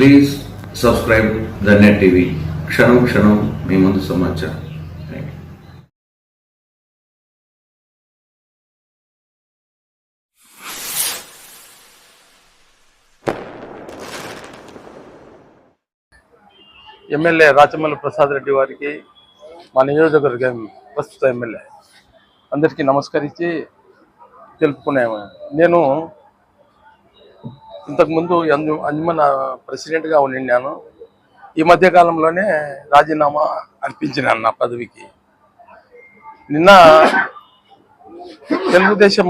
Please subscribe the net TV క్షణం క్షణం మీ ముందు సమాచారం. ఎమ్మెల్యే రాచమల్లి ప్రసాద్ రెడ్డి వారికి మా నియోజకవర్గం ప్రస్తుత ఎమ్మెల్యే అందరికీ నమస్కరించి తెలుపుకునే నేను ఇంతకుముందు అంజు అంజుమన్ ప్రెసిడెంట్గా ఉండినాను ఈ మధ్య కాలంలోనే రాజీనామా అర్పించినాను నా పదవికి. నిన్న తెలుగుదేశం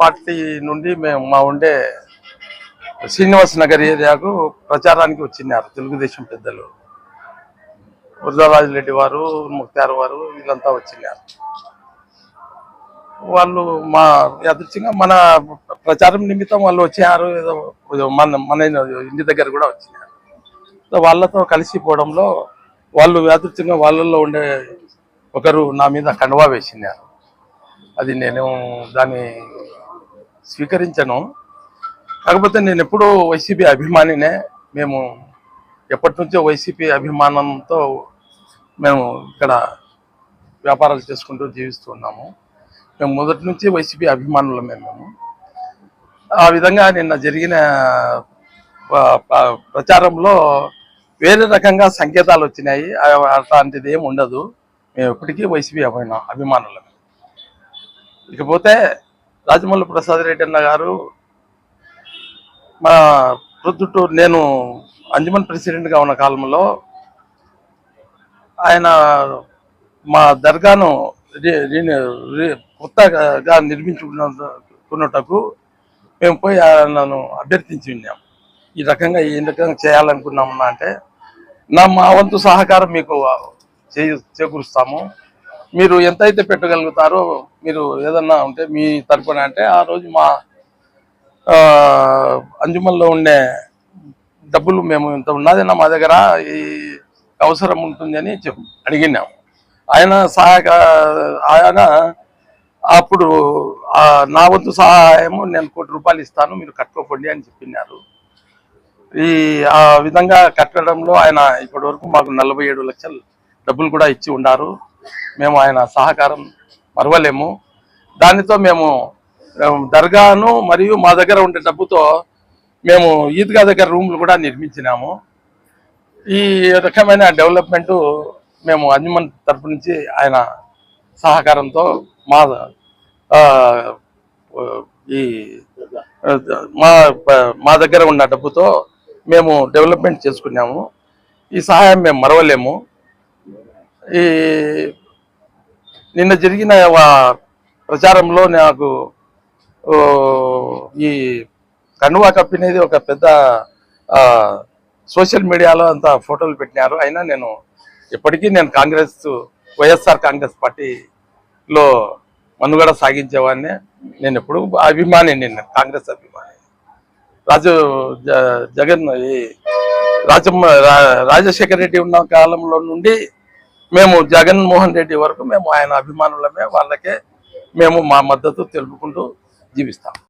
పార్టీ నుండి మేము మా ఉండే శ్రీనివాస్ నగర్ ఏరియాకు ప్రచారానికి వచ్చినారు తెలుగుదేశం పెద్దలు. వరదరాజు రెడ్డి వారు ముక్తార్ వారు వీళ్ళంతా వచ్చినారు. వాళ్ళు మా యాదృచ్ఛంగా మన ప్రచారం నిమిత్తం వాళ్ళు వచ్చారు ఏదో మన మన ఇంటి దగ్గర కూడా వచ్చినారు. వాళ్ళతో కలిసిపోవడంలో వాళ్ళు యాదృచ్ఛంగా వాళ్ళల్లో ఉండే ఒకరు నా మీద కండువా వేసినారు. అది నేను దాన్ని స్వీకరించను. కాకపోతే నేను ఎప్పుడూ వైసీపీ అభిమానినే. మేము ఎప్పటి నుంచో వైసీపీ అభిమానంతో మేము ఇక్కడ వ్యాపారాలు చేసుకుంటూ జీవిస్తున్నాము మేము మొదటి నుంచి వైసీపీ అభిమానులమే మేము. ఆ విధంగా నిన్న జరిగిన ప్రచారంలో వేరే రకంగా సంకేతాలు వచ్చినాయి. ఆ- అట్లాంటిది ఏమి ఉండదు. మేము ఎప్పటికీ వైసీపీ అభిమాన అభిమానులమే ఇకపోతే రాజమౌళి ప్రసాద్ రెడ్డి అన్న గారు మా ప్రొద్దుటూరు నేను అంజమన్ ప్రెసిడెంట్గా ఉన్న కాలంలో ఆయన మా దర్గాను కొత్తగా నిర్మించుకున్నటకు మేము పోయి నన్ను అభ్యర్థించి ఉన్నాం ఈ రకంగా ఈ రకంగా చేయాలనుకున్నామన్నా అంటే నా మా వంతు సహకారం మీకు చే చేకూరుస్తాము. మీరు ఎంతైతే పెట్టగలుగుతారో మీరు ఏదన్నా ఉంటే మీ తరపున అంటే ఆ రోజు మా అంజుమల్లో ఉండే డబ్బులు మేము ఇంత ఉన్నదన్నా మా దగ్గర ఈ అవసరం ఉంటుంది అని చెప్ ఆయన సహాయక ఆయన అప్పుడు నా వంతు సహాయము నేను కోటి రూపాయలు ఇస్తాను మీరు కట్టుకోకండి అని చెప్పినారు. ఈ ఆ విధంగా కట్టడంలో ఆయన ఇప్పటి వరకు మాకు నలభై ఏడు లక్షలు డబ్బులు కూడా ఇచ్చి ఉన్నారు మేము ఆయన సహకారం మరవలేము. దానితో మేము దర్గాను మరియు మా దగ్గర ఉండే డబ్బుతో మేము ఈద్గా దగ్గర రూమ్లు కూడా నిర్మించినాము. ఈ రకమైన డెవలప్మెంటు మేము అంజుమన్ తరపు నుంచి ఆయన సహకారంతో మా ఈ మా మా దగ్గర ఉన్న డబ్బుతో మేము డెవలప్మెంట్ చేసుకున్నాము. ఈ సహాయం మేము మరవలేము. ఈ నిన్న జరిగిన వా- ప్రచారంలో నాకు ఈ కండువా కప్పినేది ఒక పెద్ద సోషల్ మీడియాలో అంత ఫోటోలు పెట్టినారు. అయినా నేను ఇప్పటికీ నేను కాంగ్రెస్ వైఎస్ఆర్ కాంగ్రెస్ పార్టీలో మనుగడ సాగించేవాడిని. నేను ఎప్పుడు అభిమాని నేను కాంగ్రెస్ అభిమాని. రాజు జ- జగన్ ఈ రాజమ్మ రాజశేఖర రెడ్డి ఉన్న కాలంలో నుండి మేము జగన్మోహన్ రెడ్డి వరకు మేము ఆయన అభిమానులమే. వాళ్ళకే మేము మా మద్దతు తెలుపుకుంటూ జీవిస్తాం.